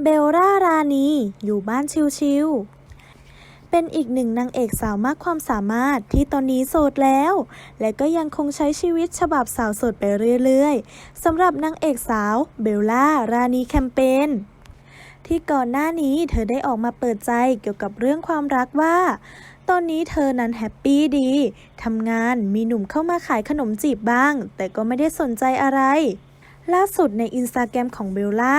เบลล่ารานีอยู่บ้านชิวๆ เป็นอีกหนึ่งนางเอกสาวมากความสามารถที่ตอนนี้โสดแล้ว และก็ยังคงใช้ชีวิตฉบับสาวโสดไปเรื่อยๆสำหรับนางเอกสาวเบลล่ารานีแคมเปญที่ก่อนหน้านี้เธอได้ออกมาเปิดใจเกี่ยวกับเรื่องความรักว่า ตอนนี้เธอนั้นแฮปปี้ดีทำงานมีหนุ่มเข้ามาขายขนมจีบบ้าง แต่ก็ไม่ได้สนใจอะไร ล่าสุดในอินสตาแกรมของเบลล่า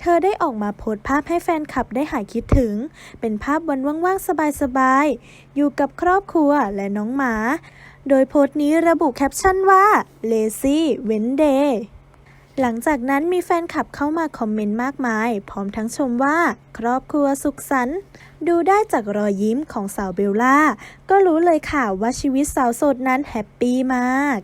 เธอได้ออกมาโพสต์ภาพให้แฟนคลับได้หายคิดถึง เป็นภาพวันว่างๆ สบายๆ อยู่กับครอบครัวและน้องหมา โดยโพสต์นี้ระบุแคปชั่นว่า lazy Wednesday หลังจากนั้นมีแฟนคลับเข้ามาคอมเมนต์มากมาย พร้อมทั้งชมว่า ครอบครัวสุขสันต์ดูได้จากรอยยิ้มของสาวเบลล่า ก็รู้เลยค่ะว่าชีวิตสาวโสดนั้นแฮปปี้มาก